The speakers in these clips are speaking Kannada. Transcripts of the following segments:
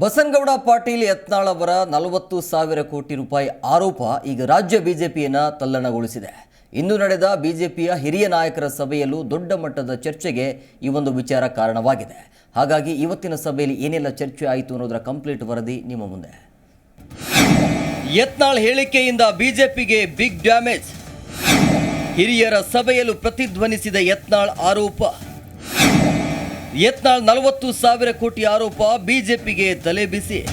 ಬಸನಗೌಡ ಪಾಟೀಲ್ ಯತ್ನಾಳ್ ಅವರ ನಲವತ್ತು ಸಾವಿರ ಕೋಟಿ ರೂಪಾಯಿ ಆರೋಪ ಈಗ ರಾಜ್ಯ ಬಿಜೆಪಿಯನ್ನು ತಲ್ಲಣಗೊಳಿಸಿದೆ. ಇಂದು ನಡೆದ ಬಿಜೆಪಿಯ ಹಿರಿಯ ನಾಯಕರ ಸಭೆಯಲ್ಲೂ ದೊಡ್ಡ ಮಟ್ಟದ ಚರ್ಚೆಗೆ ಈ ಒಂದು ವಿಚಾರ ಕಾರಣವಾಗಿದೆ. ಹಾಗಾಗಿ ಇವತ್ತಿನ ಸಭೆಯಲ್ಲಿ ಏನೆಲ್ಲ ಚರ್ಚೆ ಆಯಿತು ಅನ್ನೋದರ ಕಂಪ್ಲೀಟ್ ವರದಿ ನಿಮ್ಮ ಮುಂದೆ. ಯತ್ನಾಳ್ ಹೇಳಿಕೆಯಿಂದ ಬಿಜೆಪಿಗೆ ಬಿಗ್ ಡ್ಯಾಮೇಜ್. ಹಿರಿಯರ ಸಭೆಯಲ್ಲೂ ಪ್ರತಿಧ್ವನಿಸಿದ ಯತ್ನಾಳ್ ಆರೋಪ. ಯತ್ನಾಳ್ ನಲವತ್ತು ಸಾವಿರ ಕೋಟಿ ಆರೋಪ ಬಿಜೆಪಿಗೆ ತಲೆ ಬಿಸಿ.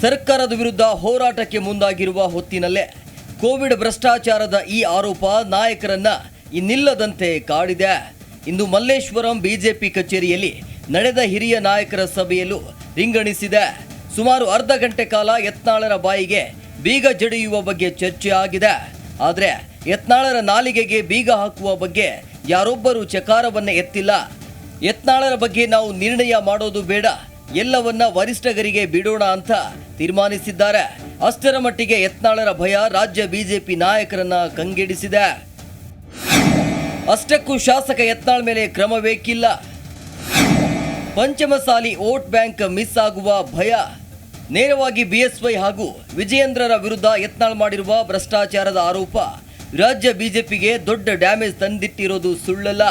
ಸರ್ಕಾರದ ವಿರುದ್ಧ ಹೋರಾಟಕ್ಕೆ ಮುಂದಾಗಿರುವ ಹೊತ್ತಿನಲ್ಲೇ ಕೋವಿಡ್ ಭ್ರಷ್ಟಾಚಾರದ ಈ ಆರೋಪ ನಾಯಕರನ್ನ ಇನ್ನಿಲ್ಲದಂತೆ ಕಾಡಿದೆ. ಇಂದು ಮಲ್ಲೇಶ್ವರಂ ಬಿಜೆಪಿ ಕಚೇರಿಯಲ್ಲಿ ನಡೆದ ಹಿರಿಯ ನಾಯಕರ ಸಭೆಯಲ್ಲೂ ರಿಂಗಣಿಸಿದೆ. ಸುಮಾರು ಅರ್ಧ ಗಂಟೆ ಕಾಲ ಯತ್ನಾಳರ ಬಾಯಿಗೆ ಬೀಗ ಜಡಿಯುವ ಬಗ್ಗೆ ಚರ್ಚೆ ಆಗಿದೆ. ಆದರೆ ಯತ್ನಾಳರ ನಾಲಿಗೆಗೆ ಬೀಗ ಹಾಕುವ ಬಗ್ಗೆ ಯಾರೊಬ್ಬರೂ ಚಕಾರವನ್ನು ಎತ್ತಿಲ್ಲ. ಯತ್ನಾಳರ ಬಗ್ಗೆ ನಾವು ನಿರ್ಣಯ ಮಾಡೋದು ಬೇಡ. ಎಲ್ಲವನ್ನ ವರಿಷ್ಠಗರಿಗೆ ಬಿಡೋಣ ಅಂತ ತೀರ್ಮಾನಿಸಿದ್ದಾರೆ. ಅಷ್ಟರ ಮಟ್ಟಿಗೆ ಯತ್ನಾಳರ ಭಯ ರಾಜ್ಯ ಬಿಜೆಪಿ ನಾಯಕರನ್ನ ಕಂಗೆಡಿಸಿದೆ. ಅಷ್ಟಕ್ಕೂ ಶಾಸಕ ಯತ್ನಾಳ್ ಮೇಲೆ ಕ್ರಮ ಬೇಕಿಲ್ಲ. ಪಂಚಮಸಾಲಿ ವೋಟ್ ಬ್ಯಾಂಕ್ ಮಿಸ್ ಆಗುವ ಭಯ ನೇರವಾಗಿ ಬಿಎಸ್ವೈ ಹಾಗೂ ವಿಜಯೇಂದ್ರರ ವಿರುದ್ಧ ಯತ್ನಾಳ್ ಮಾಡಿರುವ ಭ್ರಷ್ಟಾಚಾರದ ಆರೋಪ. ರಾಜ್ಯ ಬಿಜೆಪಿಗೆ ದೊಡ್ಡ ಡ್ಯಾಮೇಜ್ ತಂದಿಟ್ಟಿರೋದು ಸುಳ್ಳಲ್ಲ.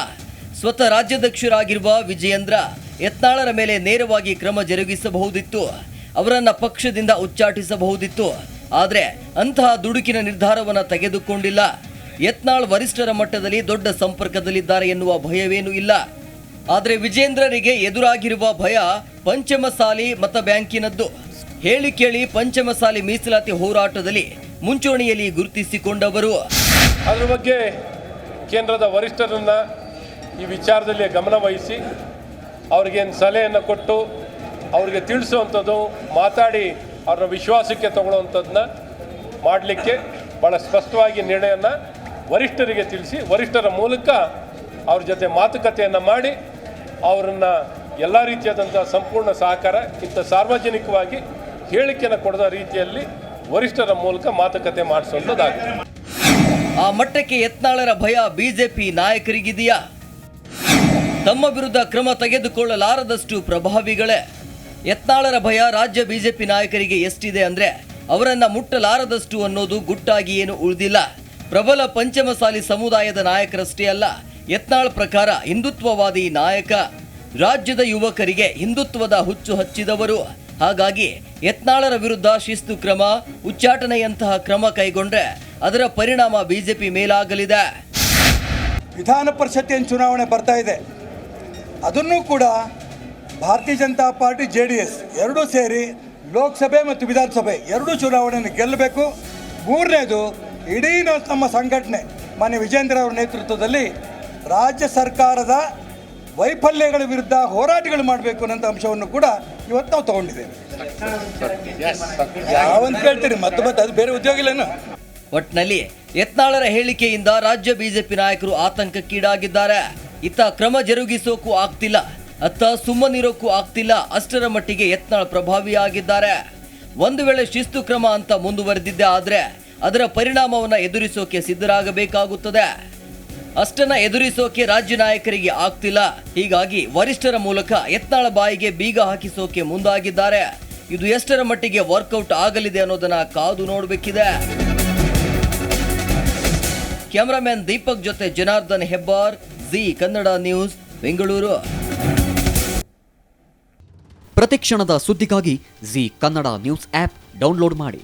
ಸ್ವತಃ ರಾಜ್ಯಾಧ್ಯಕ್ಷರಾಗಿರುವ ವಿಜಯೇಂದ್ರ ಯತ್ನಾಳರ ಮೇಲೆ ನೇರವಾಗಿ ಕ್ರಮ ಜರುಗಿಸಬಹುದಿತ್ತು. ಅವರನ್ನು ಪಕ್ಷದಿಂದ ಉಚ್ಚಾಟಿಸಬಹುದಿತ್ತು. ಆದರೆ ಅಂತಹ ದುಡುಕಿನ ನಿರ್ಧಾರವನ್ನು ತೆಗೆದುಕೊಂಡಿಲ್ಲ. ಯತ್ನಾಳ್ ವರಿಷ್ಠರ ಮಟ್ಟದಲ್ಲಿ ದೊಡ್ಡ ಸಂಪರ್ಕದಲ್ಲಿದ್ದಾರೆ ಎನ್ನುವ ಭಯವೇನೂ ಇಲ್ಲ. ಆದರೆ ವಿಜೇಂದ್ರರಿಗೆ ಎದುರಾಗಿರುವ ಭಯ ಪಂಚಮಸಾಲಿ ಮತ ಬ್ಯಾಂಕಿನದ್ದು ಹೇಳಿ ಕೇಳಿ ಪಂಚಮಸಾಲಿ ಮೀಸಲಾತಿ ಹೋರಾಟದಲ್ಲಿ ಮುಂಚೂಣಿಯಲ್ಲಿ ಗುರುತಿಸಿಕೊಂಡವರು. ಅದರ ಬಗ್ಗೆ ಕೇಂದ್ರದ ವರಿಷ್ಠರನ್ನ ಈ ವಿಚಾರದಲ್ಲಿ ಗಮನ ವಹಿಸಿ ಅವ್ರಿಗೇನು ಸಲಹೆಯನ್ನು ಕೊಟ್ಟು ಅವ್ರಿಗೆ ತಿಳಿಸುವಂಥದ್ದು, ಮಾತಾಡಿ ಅವರ ವಿಶ್ವಾಸಕ್ಕೆ ತಗೊಳ್ಳುವಂಥದ್ದನ್ನ ಮಾಡಲಿಕ್ಕೆ ಭಾಳ ಸ್ಪಷ್ಟವಾಗಿ ನಿರ್ಣಯನ ವರಿಷ್ಠರಿಗೆ ತಿಳಿಸಿ, ವರಿಷ್ಠರ ಮೂಲಕ ಅವ್ರ ಜೊತೆ ಮಾತುಕತೆಯನ್ನು ಮಾಡಿ, ಅವರನ್ನು ಎಲ್ಲ ರೀತಿಯಾದಂಥ ಸಂಪೂರ್ಣ ಸಹಕಾರ, ಇಂಥ ಸಾರ್ವಜನಿಕವಾಗಿ ಹೇಳಿಕೆಯನ್ನು ಕೊಡದ ರೀತಿಯಲ್ಲಿ ವರಿಷ್ಠರ ಮೂಲಕ ಮಾತುಕತೆ ಮಾಡಿಸುವಂಥದ್ದಾಗಿದೆ ಆ ಮಟ್ಟಕ್ಕೆ ಯತ್ನಾಳರ ಭಯ ಬಿಜೆಪಿ ನಾಯಕರಿಗಿದೆಯಾ? ತಮ್ಮ ವಿರುದ್ಧ ಕ್ರಮ ತೆಗೆದುಕೊಳ್ಳಲಾರದಷ್ಟು ಪ್ರಭಾವಿಗಳೇ? ಯತ್ನಾಳರ ಭಯ ರಾಜ್ಯ ಬಿಜೆಪಿ ನಾಯಕರಿಗೆ ಎಷ್ಟಿದೆ ಅಂದ್ರೆ ಅವರನ್ನು ಮುಟ್ಟಲಾರದಷ್ಟು ಅನ್ನೋದು ಗುಟ್ಟಾಗಿ ಏನು ಉಳಿದಿಲ್ಲ. ಪ್ರಬಲ ಪಂಚಮಸಾಲಿ ಸಮುದಾಯದ ನಾಯಕರಷ್ಟೇ ಅಲ್ಲ, ಯತ್ನಾಳ್ ಪ್ರಕಾರ ಹಿಂದುತ್ವವಾದಿ ನಾಯಕ. ರಾಜ್ಯದ ಯುವಕರಿಗೆ ಹಿಂದುತ್ವದ ಹುಚ್ಚು ಹಚ್ಚಿದವರು. ಹಾಗಾಗಿ ಯತ್ನಾಳರ ವಿರುದ್ಧ ಶಿಸ್ತು ಕ್ರಮ, ಉಚ್ಚಾಟನೆಯಂತಹ ಕ್ರಮ ಕೈಗೊಂಡ್ರೆ ಅದರ ಪರಿಣಾಮ ಬಿಜೆಪಿ ಮೇಲಾಗಲಿದೆ. ವಿಧಾನ ಪರಿಷತ್ತಿನ ಚುನಾವಣೆ ಬರ್ತಾ ಇದೆ. ಅದನ್ನು ಕೂಡ Bharatiya Janata party, J D S ಎರಡೂ ಸೇರಿ ಲೋಕಸಭೆ ಮತ್ತು ವಿಧಾನಸಭೆ ಎರಡೂ ಚುನಾವಣೆಯನ್ನು ಗೆಲ್ಲಬೇಕು. ಮೂರನೇದು, ಇಡೀ ನಮ್ಮ ಸಂಘಟನೆ, ಮಾನ್ಯ ವಿಜೇಂದ್ರ ಅವರ ನೇತೃತ್ವದಲ್ಲಿ ರಾಜ್ಯ ಸರ್ಕಾರದ ವೈಫಲ್ಯಗಳ ವಿರುದ್ಧ ಹೋರಾಟಗಳು ಮಾಡಬೇಕು ಅನ್ನೋಂಥ ಅಂಶವನ್ನು ಕೂಡ ಇವತ್ತು ನಾವು ತಗೊಂಡಿದ್ದೇವೆ. ಯಾವಂತ ಕೇಳ್ತೀರಿ, ಮತ್ತೆ ಮತ್ತೆ ಅದು ಬೇರೆ ಉದ್ಯೋಗ ಇಲ್ಲೇನು? ಒಟ್ನಲ್ಲಿ ಯತ್ನಾಳರ ಹೇಳಿಕೆಯಿಂದ ರಾಜ್ಯ ಬಿಜೆಪಿ ನಾಯಕರು ಆತಂಕಕ್ಕೀಡಾಗಿದ್ದಾರೆ. ಇತ್ತ ಕ್ರಮ ಜರುಗಿಸೋಕ್ಕೂ ಆಗ್ತಿಲ್ಲ, ಅತ್ತ ಸುಮ್ಮನಿರೋಕ್ಕೂ ಆಗ್ತಿಲ್ಲ, ಅಷ್ಟರ ಮಟ್ಟಿಗೆ ಯತ್ನಾಳ್ ಪ್ರಭಾವಿಯಾಗಿದ್ದಾರೆ. ಒಂದು ವೇಳೆ ಶಿಸ್ತು ಕ್ರಮ ಅಂತ ಮುಂದುವರೆದಿದ್ದೆ ಆದರೆ ಅದರ ಪರಿಣಾಮವನ್ನು ಎದುರಿಸೋಕೆ ಸಿದ್ಧರಾಗಬೇಕಾಗುತ್ತದೆ. ಅಷ್ಟನ್ನ ಎದುರಿಸೋಕೆ ರಾಜ್ಯ ನಾಯಕರಿಗೆ ಆಗ್ತಿಲ್ಲ. ಹೀಗಾಗಿ ವರಿಷ್ಠರ ಮೂಲಕ ಯತ್ನಾಳ ಬಾಯಿಗೆ ಬೀಗ ಹಾಕಿಸೋಕೆ ಮುಂದಾಗಿದ್ದಾರೆ. ಇದು ಎಷ್ಟರ ಮಟ್ಟಿಗೆ ವರ್ಕೌಟ್ ಆಗಲಿದೆ ಅನ್ನೋದನ್ನ ಕಾದು ನೋಡಬೇಕಿದೆ. ಕ್ಯಾಮರಾಮ್ಯಾನ್ ದೀಪಕ್ ಜೊತೆ ಜನಾರ್ದನ್ ಹೆಬ್ಬಾರ್, ಜಿ ಕನ್ನಡ ನ್ಯೂಸ್, ಬೆಂಗಳೂರು. ಪ್ರತಿಕ್ಷಣದ ಸುದ್ದಿಗಾಗಿ Zee Kannada news app download ಮಾಡಿ.